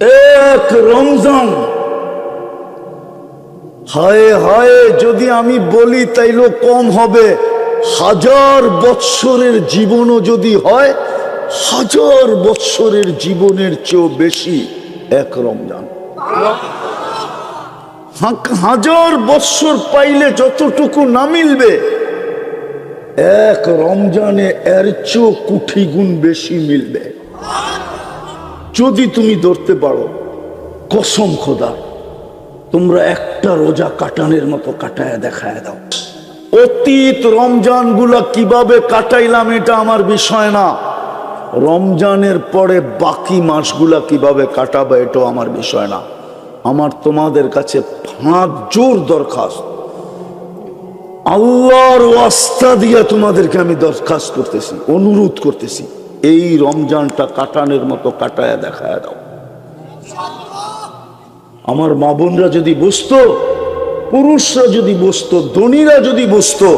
এক রমজান। হায় হায়, যদি আমি বলি তাইলে কম হবে। হাজার বৎসরের জীবনও যদি হয়, হাজার বৎসরের জীবনের চেয়েও বেশি এক রমজান। হাজার বৎসর পাইলে যতটুকু না মিলবে, এক রমজানে এর চেয়েও কুঠি গুণ বেশি মিলবে। যদি তুমি ধরতে পারো, কসম খোদা, তোমরা একটা রোজা কাটানের মতো কাটায় দেখায় দাও। অতীত রমজানগুলা কীভাবে কাটাইলাম এটা আমার বিষয় না। রমজানের পরে বাকি মাসগুলা কীভাবে কাটাবে এটাও আমার বিষয় না। আমার তোমাদের কাছে ফাঁক জোর দরখাস্ত। আল্লাহর ওয়াস্তা দিয়া তোমাদেরকে আমি দরখাস্ত করতেছি, অনুরোধ করতেছি। এই রমজানটা কাটানের মতো কাটায় দেখায় দাও। আমার মা বোনরা যদি বসতো পুরুষরা যদি বসতো ধনীরা যদি বসতো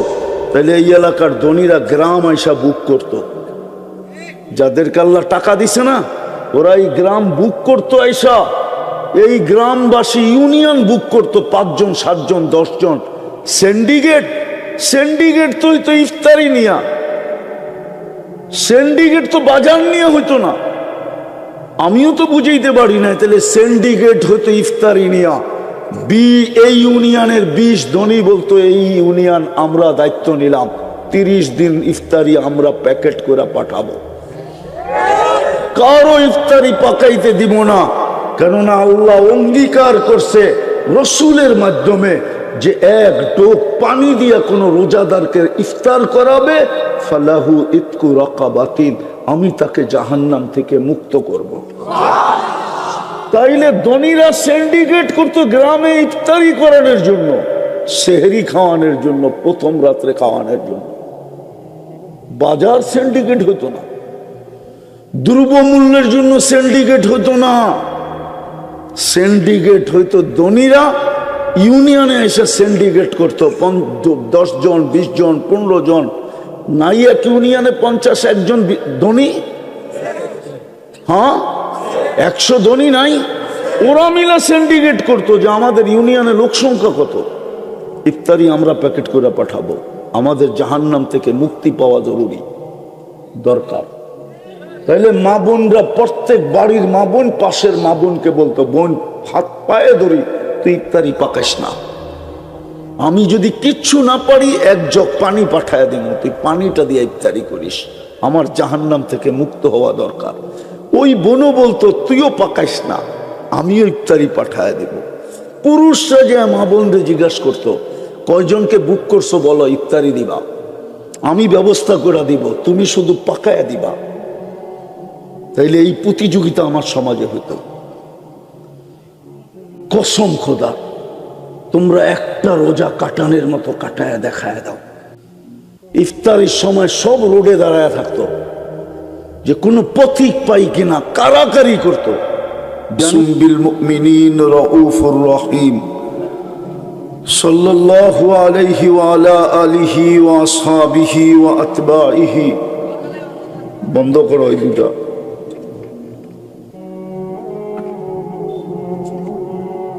তাহলে এই এলাকার ধনীরা গ্রাম আইসা বুক করত। যাদেরকে আল্লাহ টাকা দিছে না ওরা এই গ্রাম বুক করতো আইসা। এই গ্রামবাসী ইউনিয়ন বুক করতো পাঁচজন, সাতজন, দশজন। সিন্ডিকেট সিন্ডিকেট তো তো ইফতারি নিয়া। সিন্ডিকেট তো বাজার নিয়ে হইতো না। আমিও তো বুঝাইতে পারি না তাহলে সিন্ডিকেট হতো ইফতারি নিয়া। বি, এই ইউনিয়নের বিশ ধনী বলতো, এই ইউনিয়ন আমরা দায়িত্ব নিলাম, তিরিশ দিন ইফতারি আমরা প্যাকেট করে পাঠাবো। কারও ইফতারি পাকাইতে দিব না, কেননা আল্লাহ অঙ্গীকার করছে, রসুলের মাধ্যমে যে এক ডোক পানি দিয়া কোনো রোজাদারকে ইফতার করাবে, ফালাহু ইতকু রকাবাতিন, আমি তাকে জাহান্নাম থেকে মুক্ত করব। তাইলে ধনীরা সিন্ডিকেট করতো গ্রামে ইফতারি করানোর জন্য, সেহরি খাওয়ানোর জন্য, প্রথম রাত্রে খাওয়ানোর জন্য। বাজার সিন্ডিকেট হতো না। দ্রব্যমূল্যের জন্য সিন্ডিকেট হতো না। সিন্ডিকেট হইতো ধনীরা ইউনিয়নে এসে সিন্ডিকেট করতো দশ জন, বিশ জন, পনেরো জন। নাই এক ইউনিয়নে পঞ্চাশ একজন ধনী? হ্যাঁ? একশো ধনী নাই? ওরা মিলে সিন্ডিকেট করতো যে আমাদের ইউনিয়নে লোক সংখ্যা কত? ইফতারি আমরা প্যাকেট করে পাঠাবো। আমাদের জাহান্নাম থেকে মুক্তি পাওয়া জরুরি। দরকার। তাইলে মা বোনরা প্রত্যেক বাড়ির মা বোন, পাশের মা বোনকে বলতো, বোন, হাত পায়ে ধরি। তুই ইফতারি পাকাস না। আমি যদি কিচ্ছু না পারি, এক জগ পানি পাঠায় দিব তুই পানিটা দিয়ে ইফতারি করিস। আমার জাহান্নাম থেকে মুক্ত হওয়া দরকার। ওই বোনও বলতো, তুইও পাকাইস না, আমিও ইফতারি পাঠায় দেব। পুরুষরা যে মা বোনরে জিজ্ঞাসা করতো, কয়জনকে বুক করছ বলো, ইফতারি দিবা? আমি ব্যবস্থা করে দিব, তুমি শুধু পাকায় দিবা। তাইলে এই প্রতিযোগিতা আমার সমাজে হতো। কসম খোদা তোমরা একটা রোজা কাটানের মতো কাটায় দেখায় দাও। ইফতারির সময় সব রোডে দাঁড়ায় থাকতো, যে কোনো পথিক পাই কিনা, কারাকারি করতো। বিল মুমিনিন রাউফুর রহিম। সাল্লাল্লাহু আলাইহি ওয়া আলা আলিহি ওয়া বন্ধ করো এই দুটা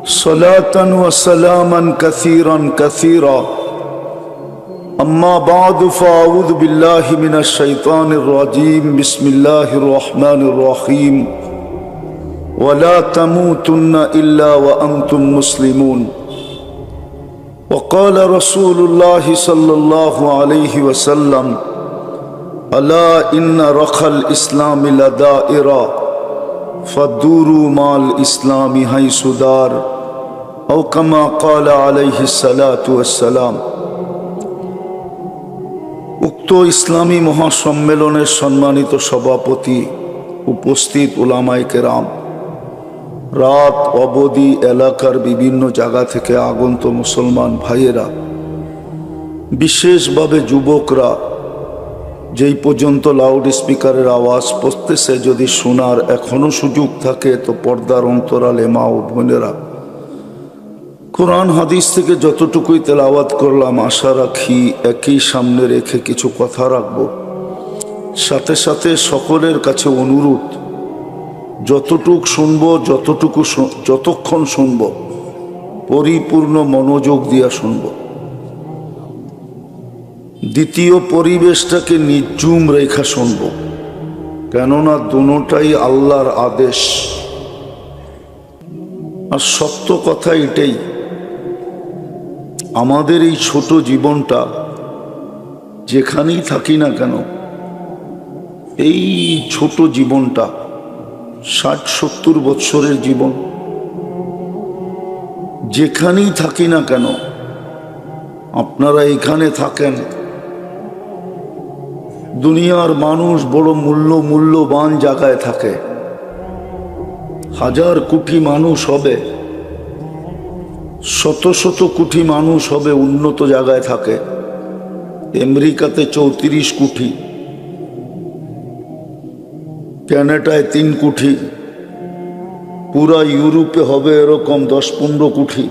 صلاة وسلاما كثيرا كثيرا أما بعد فأعوذ بالله من الشيطان الرجيم بسم الله الرحمن الرحيم ولا تموتن إلا وأنتم مسلمون وقال رسول الله صلى الله عليه وسلم ألا إن رخى الإسلام لدائرة فدوروا مع الإسلام حيث دار أو كما قال عليه الصلاة والسلام উক্ত ইসলামী মহাসম্মেলনের সম্মানিত সভাপতি উপস্থিত উলামায়ে কেরাম রাত অবধি এলাকার বিভিন্ন জায়গা থেকে আগন্ত মুসলমান ভাইয়েরা বিশেষভাবে যুবকরা যেই পর্যন্ত লাউড স্পিকারের আওয়াজ পড়তেছে যদি শোনার এখনো সুযোগ থাকে তো পর্দার অন্তরালে মা ও বোনেরা কোরআন হাদিস থেকে যতটুকুই তেলাওয়াত করলাম, আশা রাখি একই সামনে রেখে কিছু কথা রাখব। সাথে সাথে সকলের কাছে অনুরোধ, যতটুক শুনব, যতটুকু যতক্ষণ শুনব, পরিপূর্ণ মনোযোগ দিয়া শুনব। দ্বিতীয় পরিবেশটাকে নির্জুম রেখা শুনব, কেননা দুটাই আল্লাহর আদেশ। আর সত্য কথা এটাই আমাদের এই ছোট জীবনটা যেখানেই থাকি না কেন, এই ছোট জীবনটা, ষাট সত্তর বৎসরের জীবন, যেখানেই থাকি না কেন, আপনারা এখানে থাকেন। দুনিয়ার মানুষ বড় মূল্য, মূল্যবান জায়গায় থাকে। হাজার কোটি মানুষ হবে। শত শত কোটি মানুষ হবে উন্নত জায়গায় থাকে। আমেরিকাতে চৌত্রিশ কোটি ক্যানাডায় তিন কোটি, পুরা ইউরোপে হবে এরকম দশ পনেরো কোটি।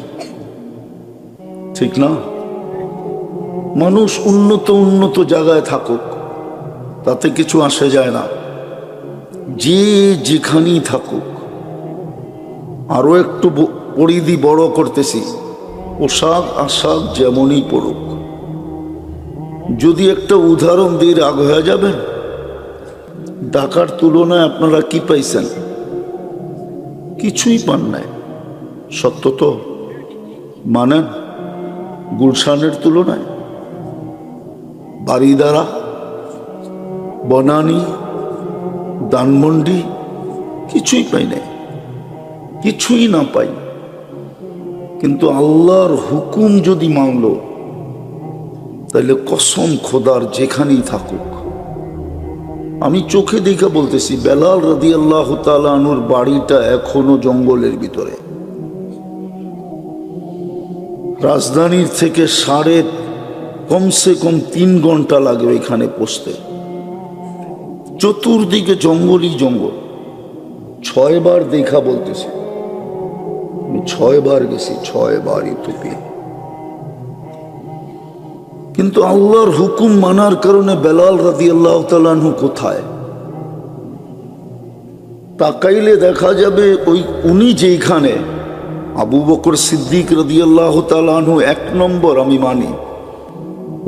ঠিক না? মানুষ উন্নত উন্নত জায়গায় থাকুক, তাতে কিছু আসে যায় না। যে যেখানেই থাকুক, আরও একটু পরিধি বড় করতেছি। পোশাক আশাক যেমনই পড়ুক যদি একটা উদাহরণ দিয়ে রাগ হয়ে যাবেন ঢাকার তুলনায় আপনারা কি পাইছেন? কিছুই পান নাই। সত্য তো? মানেন গুলশানের তুলনায়? বারিদারা বনানি দানমন্ডি কিছুই পাই নাই। কিছুই না পাই। কিন্তু আল্লাহর হুকুম যদি মানল তাহলে কসম খোদার যেখানেই থাকুক। আমি চোখে দেখে বলতেছি, বেলাল রাদি আল্লাহ তালানুর বাড়িটা এখনও জঙ্গলের ভিতরে। রাজধানীর থেকে সাড়ে কমসে কম তিন ঘণ্টা লাগবে এখানে পৌঁছতে। চতুর্দিকে জঙ্গলই জঙ্গল। ছয়বার দেখা বলতেছি। ছয়বার গেছি ছয়বার ইউটিউবে কিন্তু আল্লাহর হুকুম মানার কারণে বেলাল রাদি আল্লাহ তালানহু কোথায়? তাকাইলে দেখা যাবে ওই উনি যেখানে আবু বকর সিদ্দিক রদি আল্লাহ তালানহু এক নম্বর আমি মানি,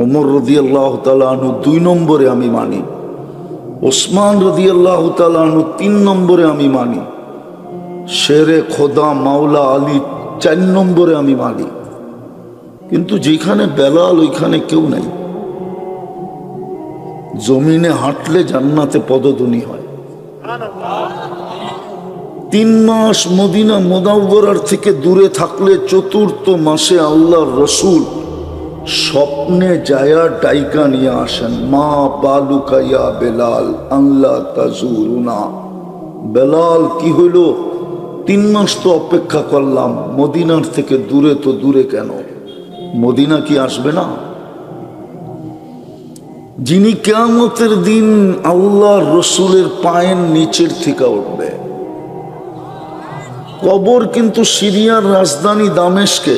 ওমর রদি আল্লাহ তালানহু দুই নম্বরে আমি মানি, ওসমান রদি আল্লাহ তালানহু তিন নম্বরে আমি মানি। শেরে খোদা মাওলা আলী চার নম্বরে আমি মানি কিন্তু যেখানে বেলাল, ওইখানে কেউ নাই। জমিনে হাঁটলে জান্নাতে পদধ্বনি হয়। তিন মাস মদিনা মোদাব্বরার থেকে দূরে থাকলে চতুর্থ মাসে আল্লাহর রসুল স্বপ্নে জায়া ডাইকা নিয়ে আসেন, মা বালুকাইয়া বেলাল আল্লাহ তাজুরুনা। বেলাল কি হইল? তিন মাস তো অপেক্ষা করলাম, মদিনার থেকে দূরে তো দূরে কেন? মদিনা কি আসবে না? যিনি কেয়ামতের দিন আল্লাহ রসুলের পায়ের নিচের থেকে উঠবে। কবর কিন্তু সিরিয়ার রাজধানী দামেশকে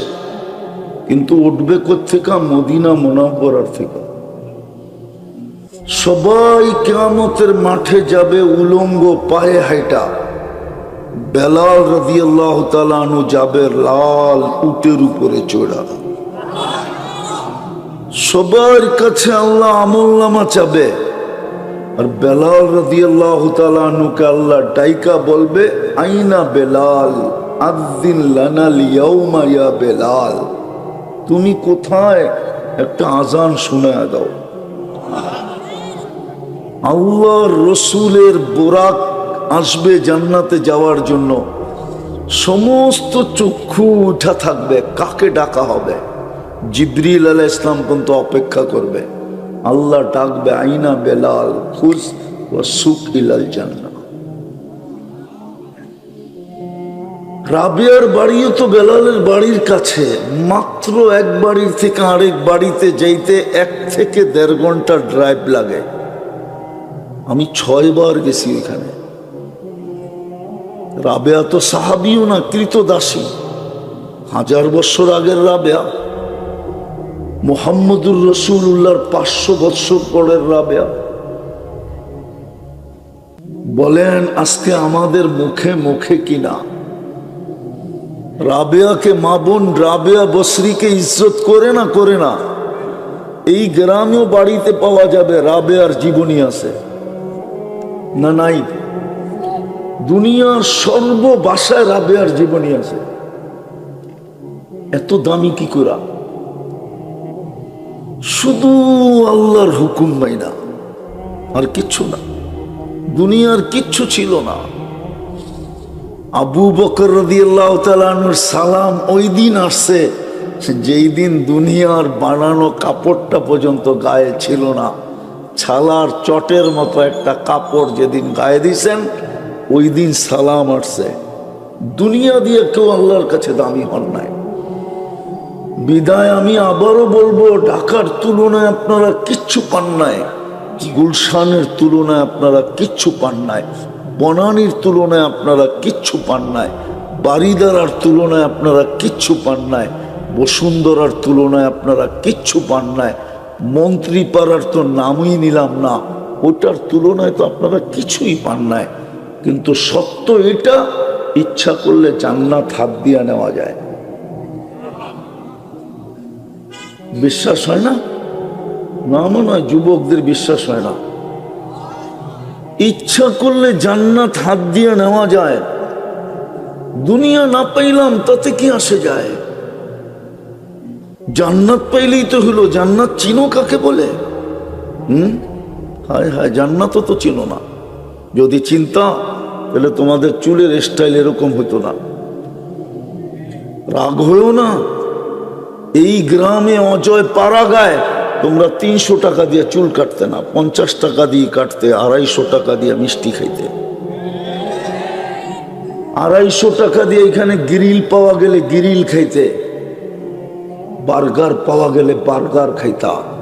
কিন্তু উঠবে কোথেকা মদিনা মোনাব্বরার থেকে। সবাই কেয়ামতের মাঠে যাবে উলঙ্গ পায়ে হাইটা। বেলাল রাদিয়াল্লাহ তালানু যাবে লাল উটের উপরে চড়া। সবার কাছে আল্লাহ আমল নামা চাবে। আর বেলাল রাদিয়াল্লাহ তালানুকে আল্লাহ ডাইকা বলবে, আইনা বেলাল আদিন লানাল ইয়াউমা ইয়া বেলাল। তুমি কোথায়? একটা আজান শোনায় দাও। আল্লাহর রসুলের বোরাক আসবে জান্নাতে যাওয়ার জন্য। সমস্ত চক্ষু উঠা থাকবে, কাকে ডাকা হবে? জিব্রিল আলাহ ইসলাম পর্যন্ত অপেক্ষা করবে। আল্লাহ ডাকবে, আইনা বেলাল খুশ ও সুখ ইলাল জান্না রাবিয়ার বাড়িও তো বেলালের বাড়ির কাছে। মাত্র এক বাড়ির থেকে আরেক বাড়িতে যাইতে এক থেকে দেড় ঘণ্টা ড্রাইভ লাগে। আমি ছয়বার গেছি ওইখানে। রাবেয়া তো সাহাবিও না, কৃতদাসী। হাজার বছর আগের রাবেয়া। মোহাম্মদুর রসুল উল্লাহর পাঁচশো বৎসর পরের রাবেয়া। বলেন, আজকে আমাদের মুখে মুখে কিনা? রাবেয়াকে মা বোন, রাবেয়া বসরিকে ইজ্জত করে না করে না? এই গ্রামেও বাড়িতে পাওয়া যাবে রাবেয়ার জীবনী আছে। না, নাই। দুনিয়ার সর্ব বাসায় রাবেয়ার জীবনী আছে। এত দামি কি করা শুধু আল্লাহর হুকুম না, আর কিচ্ছু না। দুনিয়ার কিচ্ছু ছিল না। আবু বকর রদিয়াল্লাহ তালানুর সালাম ওই দিন আসছে যেই দিন দুনিয়ার বানানো কাপড়টা পর্যন্ত গায়ে ছিল না, ছালার চটের মতো একটা কাপড় যেদিন গায়ে দিছেন ওই দিন সালাম আসছে। দুনিয়া দিয়ে কেউ আল্লাহর কাছে দামি হন নাই। বিদায় আমি আবারও বলব, ঢাকার তুলনায় আপনারা কিচ্ছু পান নাই, গুলশানের তুলনায় আপনারা কিচ্ছু পান নাই, বনানির তুলনায় আপনারা কিচ্ছু পান নাই বাড়িদারার তুলনায় আপনারা কিচ্ছু পান নাই, বসুন্ধরার তুলনায় আপনারা কিচ্ছু পান নাই মন্ত্রী পাড়ার তো নামই নিলাম না, ওটার তুলনায় তো আপনারা কিছুই পান নাই। কিন্তু সত্য এটা, ইচ্ছা করলে জান্নাত হাত দিয়া নেওয়া যায়। বিশ্বাস হয় না? না মনে হয় যুবকদের বিশ্বাস হয় না। ইচ্ছা করলে জান্নাত হাত দিয়ে নেওয়া যায়। দুনিয়া না পাইলাম তাতে কি আসে যায়? জান্নাত পাইলেই তো হলো, জান্নাত চিনো কাকে বলে? হুম? হায় হায়, জান্নাতও তো চিনো না। যদি চিন্তা, তাহলে তোমাদের চুলের স্টাইল এরকম হতো না। রাগ হয়েও না। এই গ্রামে অজয় পাড়া গায় তোমরা তিনশো টাকা দিয়ে চুল কাটতে না, পঞ্চাশ টাকা দিয়ে কাটতে, আড়াইশো টাকা দিয়ে মিষ্টি খাইতে। আড়াইশো টাকা দিয়ে এখানে গ্রিল পাওয়া গেলে গ্রিল খাইতে। বার্গার পাওয়া গেলে বার্গার খাইতা।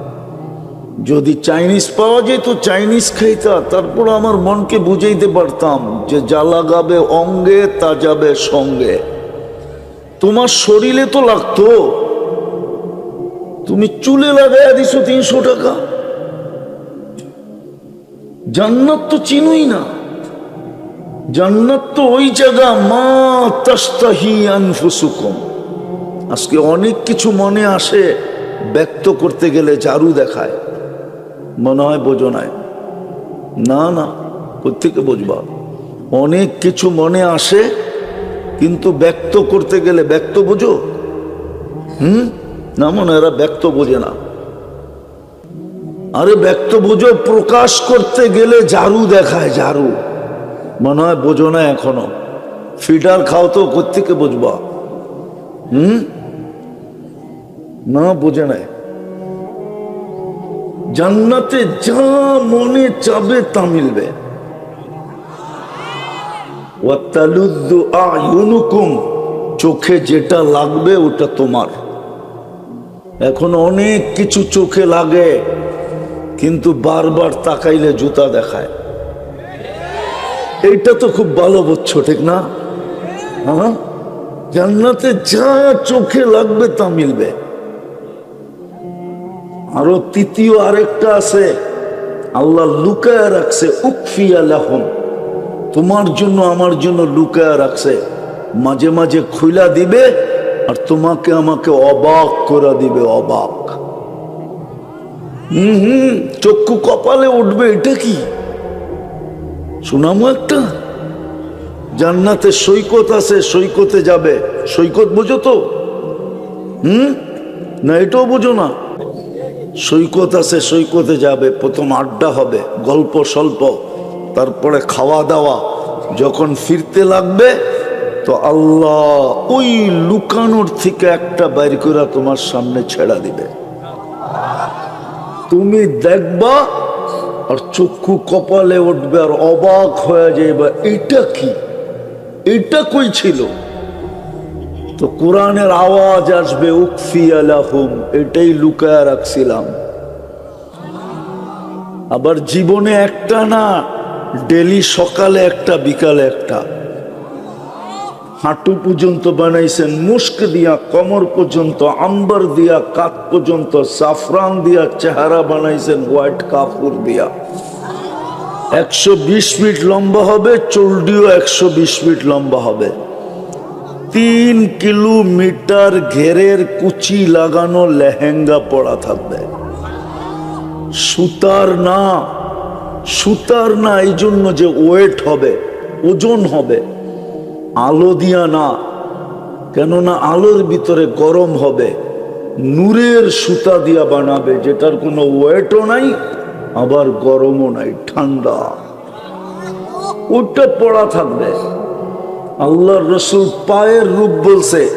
যদি চাইনিজ পাওয়া যেত চাইনিজ খাইতা, তারপর আমার মনকে বুঝাইতে পারতাম যে যা লাগাবে অঙ্গে, তা যাবে সঙ্গে। তোমার শরীরে তো লাগতো। তুমি চুলে লাগাইয়া দিছো তিনশো টাকা। জান্নাত তো চিনুই না। জান্নাত তো ওই জায়গা, মা তাস্তাহি আনফুসুকুম। আজকে অনেক কিছু মনে আসে, ব্যক্ত করতে গেলে জারু দেখায়। মনে হয় বোঝো নাই। না না কোথেকে বুঝবা। অনেক কিছু মনে আসে, কিন্তু ব্যক্ত করতে গেলে ব্যক্ত বোঝো? হুম? না, মনে এরা ব্যক্ত বোঝে না। আরে ব্যক্ত বুঝো, প্রকাশ করতে গেলে জারু দেখায় জারু মনে হয় বোঝো না এখনও। ফিডার খাও তো কোথেকে বুঝবা? হুম? না, বোঝে নাই। জান্নাতে যা মনে চাবে তা মিলবে। চোখে যেটা লাগবে ওটা তোমার। এখন অনেক কিছু চোখে লাগে, কিন্তু বারবার তাকাইলে জুতা দেখায়। এইটা তো খুব ভালো বুঝছ, ঠিক না? হ্যাঁ? জান্নাতে যা চোখে লাগবে তা মিলবে। আরও তৃতীয় আরেকটা আছে, আল্লাহ লুকায় রাখছে, উকফিয়া লাহম। তোমার জন্য, আমার জন্য লুকায় রাখছে। মাঝে মাঝে খুইলা দিবে আর তোমাকে আমাকে অবাক করে দিবে, অবাক। হম হম, চক্ষু কপালে উঠবে, এটা কি? শোনামো একটা। জান্নাতে সৈকত আছে, সৈকতে যাবে। সৈকত বোঝো তো? হুম? না, এটাও বোঝো না। সৈকত আছে, সৈকতে যাবে, প্রথম আড্ডা হবে, গল্প স্বল্প, তারপরে খাওয়া দাওয়া, যখন ফিরতে লাগবে, তো আল্লাহ ওই লুকানোর থেকে একটা বাইর করে তোমার সামনে ছেড়া দিবে। তুমি দেখবা আর চক্ষু কপালে উঠবে আর অবাক হয়ে যাবে এটা কি? এটা কই ছিল? তো কোরআনের আওয়াজ আসবে উকফি আলাহুম এটাই লুকায় রাখছিলাম। আবার জীবনে একটা না, ডেলি সকালে একটা, বিকালে একটা। হাঁটু পর্যন্ত বানাইছেন, মুস্ক দিয়া, কমর পর্যন্ত, আম্বার দিয়া, কাক পর্যন্ত, সাফরান দিয়া, চেহারা বানাইছেন, হোয়াইট কাপুর দিয়া। একশো বিশ ফিট লম্বা হবে চল্ডিও একশো বিশ ফিট লম্বা হবে। তিন কিলোমিটার ঘেরের কুচি লাগানো লেহেঙ্গা পড়া থাকবে। সুতার না সুতার না, এই জন্য যে ওয়েট হবে, ওজন হবে, আলো দিয়া না, কেননা আলোর ভিতরে গরম হবে, নূরের সুতা দিয়া বানাবে, যেটার কোনো ওয়েটও নাই, আবার গরমও নাই, ঠান্ডা। ওটা পড়া থাকবে। আল্লাহ রসুল পায়ের রূপ বলছে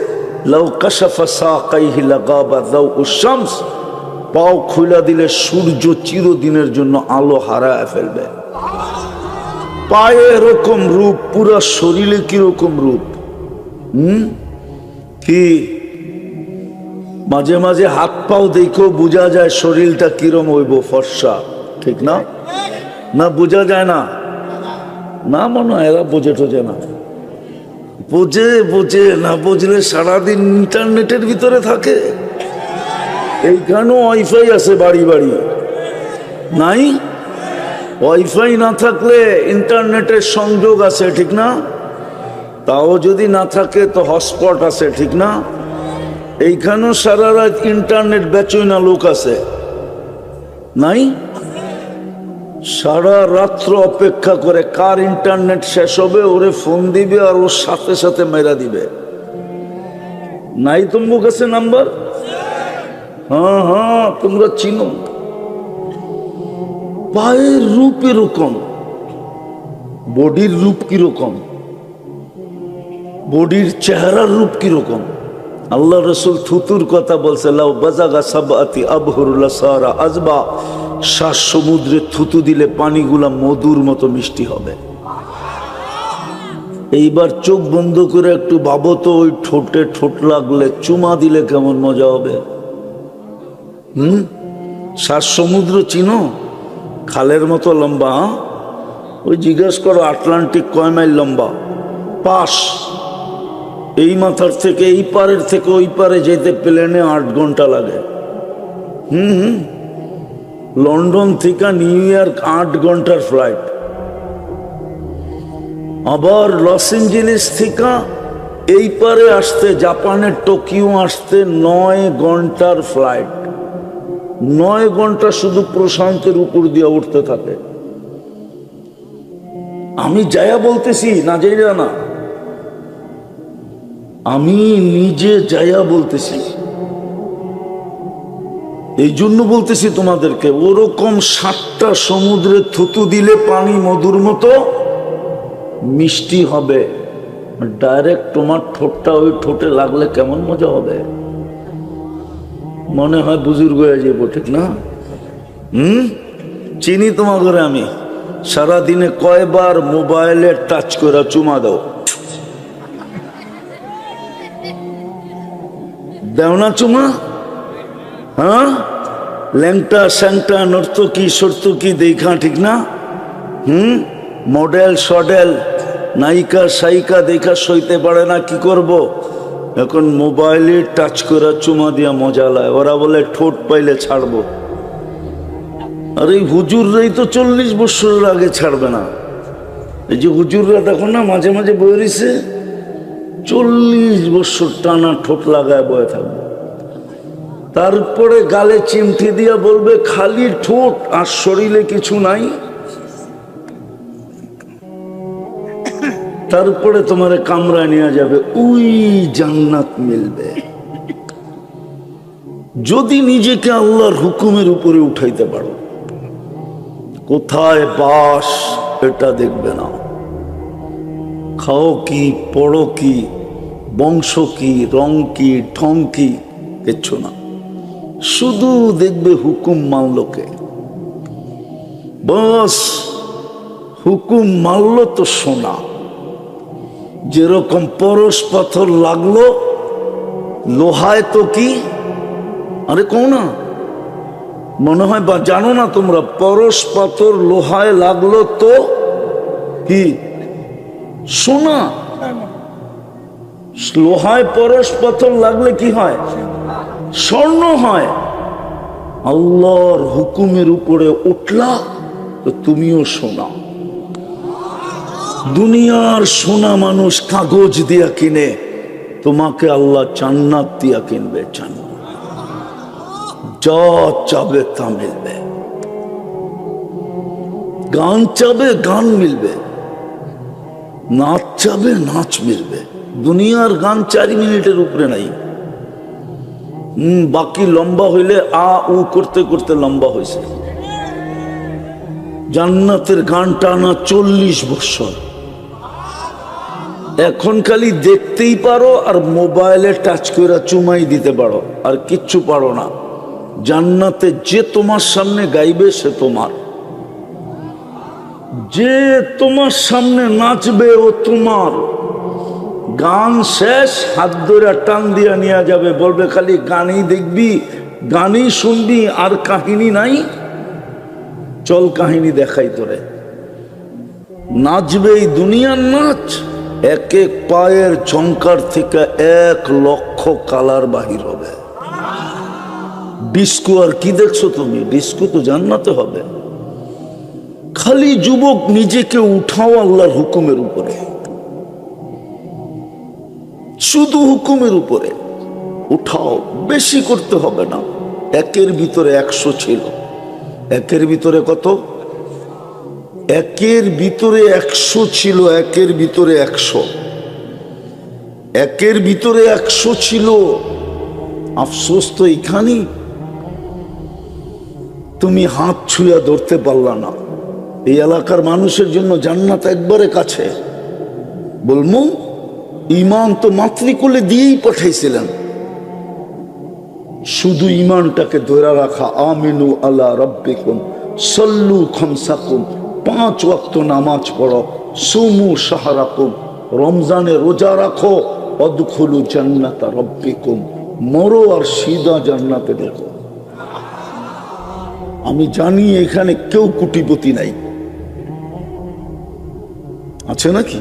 পাও খুলা দিলে সূর্য চিরদিনের জন্য আলো হারায় ফেলবে। পায়ে এরকম রূপ, পুরা শরীরে কীরকম রূপ? হুম? কি? মাঝে মাঝে হাত পাও দেখো বোঝা যায় শরীরটা কিরম হইব, ফর্সা। ঠিক না? না, বোঝা যায় না। না, মনে হয় এরা বোঝে টোঝে না। বোঝে বোঝে না বুঝলে সারাদিন ইন্টারনেটের ভিতরে থাকে। এইখানেও ওয়াইফাই আছে বাড়ি বাড়ি। নাই? ওয়াইফাই না থাকলে ইন্টারনেটের সংযোগ আছে, ঠিক না? তাও যদি না থাকে তো হটস্পট আছে, ঠিক না? এইখানেও সারা রাত ইন্টারনেট বেচই না লোক আছে। নাই? সারা রাত্র অপেক্ষা করে কার ইন্টারনেট শেষ হবে, ওরে ফোন দিবে আর ওর সাথে সাথে মেরা দিবে। নাই তোমার কাছে নাম্বার? হ্যাঁ হ্যাঁ তোমরা চিনো। পায়ের রূপ এরকম। বডির রূপ কীরকম? বডির চেহারার রূপ কীরকম? আল্লাহ রসুল থুতুর কথা বলছে, লাউ বাজাগা সাবাতি আবহরুল্লা সারা আজবা। শ্বাস সমুদ্রে থুতু দিলে পানিগুলা মধুর মতো মিষ্টি হবে। এইবার চোখ বন্ধ করে একটু ভাবো তো, ওই ঠোঁটে ঠোঁট লাগলে চুমা দিলে কেমন মজা হবে? হুম? শ্বাস সমুদ্র চিনো? খালের মতো লম্বা হ্যাঁ? ওই জিজ্ঞেস করো, আটলান্টিক কয় মাইল লম্বা? পাশ। এই মাথার থেকে, এই পারের থেকে ওই পারে যেতে প্লেনে আট ঘণ্টা লাগে। হুম হুম? লন্ডন থেকে নিউ ইয়র্ক আট ঘণ্টার ফ্লাইট। আবার লস এঞ্জেলিস থেকে এই পারে আসতে, জাপানের টোকিও আসতে নয় ঘণ্টার ফ্লাইট। নয় ঘণ্টা শুধু প্রশান্তের উপর দিয়ে উঠতে থাকে। আমি যায়া বলতেছি, না যাই না। আমি নিজে যায়া বলতেছি। এই জন্য বলতেছি তোমাদেরকে, ওরকম সাতটা সমুদ্রে থুতু দিলে পানি মধুর মতো মিষ্টি হবে। ডাইরেক্ট তোমার ঠোঁটটা ওই ঠোঁটে লাগলে কেমন মজা হবে? মনে হয় বুজুর্গ হয়ে যাব, ঠিক না? হুম? চিনি তোমার ঘরে আমি। সারা দিনে কয়বার মোবাইলে টাচ করে চুমা দাও। দেও না চুমা। হ্যাঁ? ল্যাংটা, স্যাংটা, নর্তকি, সর্তকি দেখা ঠিক না? হুম? মডেল, সডেল, নায়িকা সাইকা দেখা সইতে পারে না, কি করব। এখন মোবাইলে টাচ করে চুমা দিয়া মজা লায়, ওরা বলে ঠোঁট পাইলে ছাড়বো। আর এই হুজুররাই তো চল্লিশ বছরের আগে ছাড়বে না। এই যে হুজুররা দেখো না, মাঝে মাঝে বয়ে রয়েছে চল্লিশ বছর টানা ঠোঁট লাগায় বয়ে থাকবে। তারপরে গালে চিমটি দিয়া বলবে, খালি ঠোঁট আর শরীরে কিছু নাই। তারপরে তোমার কামরায় নেওয়া যাবে ওই জান্নাত মিলবে। যদি নিজেকে আল্লাহর হুকুমের উপরে উঠাইতে পারো, কোথায় বাস এটা দেখবে না। খাও কি, পড়ো কি, বংশ কি, রং কি ঠং কি, কিচ্ছু না। শুধু দেখবে হুকুম মানলোকে বস হুকুম মানল তো সোনা। যেরকম পরশ পাথর লাগল লোহায় তো কি? আরে কো না। মনে হয় বা জানো না তোমরা পরশ পাথর লোহায় লাগল তো কি? সোনা। লোহায় পরশ পাথর লাগলে কি হয়? স্বর্ণ হয়। আল্লাহর হুকুমের উপরে উঠলা, তো তুমিও শোনা দুনিয়ার সোনা মানুষ কাগজ দিয়া কিনে, তোমাকে আল্লাহ জান্নাত দিয়া কিনবে যা চাবে তা মিলবে। গান চাবে, গান মিলবে। নাচ চাবে, নাচ মিলবে। দুনিয়ার গান চারি মিনিটের উপরে নাই। বাকি লম্বা হইলে আ, উ করতে করতে লম্বা হয়েছে। জান্নাতের গান টানা চল্লিশ বছর। এখন খালি দেখতেই পারো আর মোবাইলে টাচ করে চুমাই দিতে পারো, আর কিচ্ছু পারো না। জান্নাতে যে তোমার সামনে গাইবে সে তোমার। যে তোমার সামনে নাচবে ও তোমার। গান শেষ, হাত ধরে টান দিয়া নিয়ে যাবে। বলবে খালি গানই দেখবি, গানই শুনবি, আর কাহিনী নাই। চল কাহিনী দেখাই তোরে। নাচবে এই দুনিয়ার নাচ, এক এক পায়ের ঝঙ্কার থেকে এক লক্ষ কালার বাহির হবে। ডিস্কো আর কি দেখছ তুমি? ডিস্কো তো জান্নাতে হবে। খালি যুবক নিজেকে উঠাও আল্লাহর হুকুমের উপরে। শুধু হুকুমের উপরে। উঠাও, বেশি করতে হবে না। একের ভিতরে একশো ছিল। একের ভিতরে কত? একের ভিতরে একশো ছিল, একের ভিতরে একশো। একের ভিতরে একশো ছিল। আফসোস তো এখানেই তুমি হাত ছুঁয়া ধরতে পারলা না। এই এলাকার মানুষের জন্য জান্নাত একবারে কাছে। বলমু ইমান তো মাতৃকুলে দিয়েই পাঠাইছিলেন। শুধু ইমানটাকে ধরে রাখা, আমিনু আল্লাহ রব্বিকুম, সল্লু খমসাকুম, পাঁচ ওয়াক্ত নামাজ পড়ো, সুমু সাহারাকুম রমজানে রোজা রাখো, অদখুলু জান্নাতা রব্বে রব্বিকুম, মরো আর সিদা জান্নাতে দেখো। আমি জানি এখানে কেউ কুটিপতি নাই। আছে নাকি?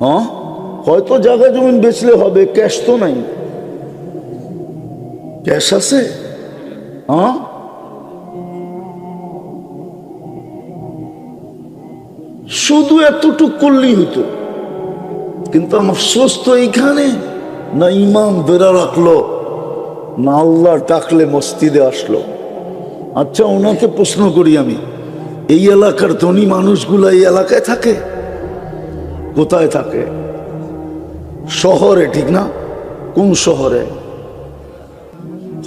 হ্যাঁ? হয়তো জায়গা জমিন বেচলে হবে ক্যাশ তো নাই। ক্যাশ আছে? হ্যাঁ? শুধু এতটুক করলেই হতো কিন্তু আমার সুস্থ এইখানে। না ইমাম বেড়া রাখল, না আল্লাহ ডাকলে মসজিদে আসলো। আচ্ছা ওনাকে প্রশ্ন করি আমি, এই এলাকার ধনী মানুষগুলো এই এলাকায় থাকে? কোথায় থাকে? শহরে, ঠিক না? কোন শহরে?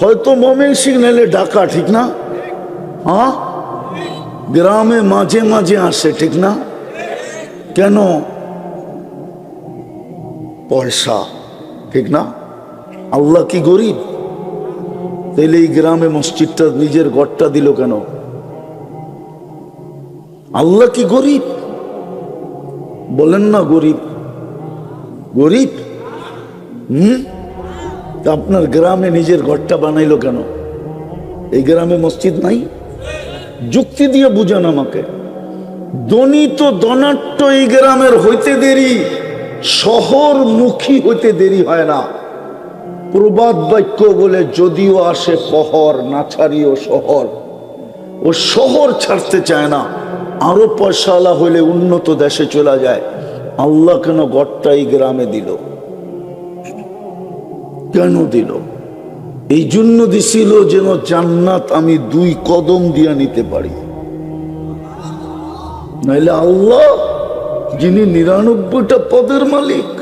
হয়তো মমেন সিগনালে ডাকা ঠিক না? হ্যাঁ গ্রামে মাঝে মাঝে আসে, ঠিক না? কেন? পয়সা, ঠিক না? আল্লাহ কি গরিব? তাইলে এই গ্রামে মসজিদটা নিজের ঘরটা দিল কেন? আল্লাহ কি গরিব? বলেন না গরিব। গরিব? হুম? তা আপনার গ্রামে নিজের ঘরটা বানাইলো কেন? এই গ্রামে মসজিদ নাই? যুক্তি দিয়ে বুঝান আমাকে। দনিত দনাট্য এই গ্রামের হইতে দেরি, শহরমুখী হইতে দেরি হয় না। প্রবাদ বাক্য বলে যদিও আসে পহর, না ছাড়িও শহর। ও শহর ছাড়তে চায় না, আরও পয়সাওয়ালা হলে উন্নত দেশে চলে যায়। আল্লাহ কেন গড়টা এই গ্রামে দিল? কেন দিল? এই জন্য দিছিল যেন জান্নাত আমি দুই কদম দিয়া নিতে পারি। নাইলে আল্লাহ, যিনি নিরানব্বইটা পদের মালিক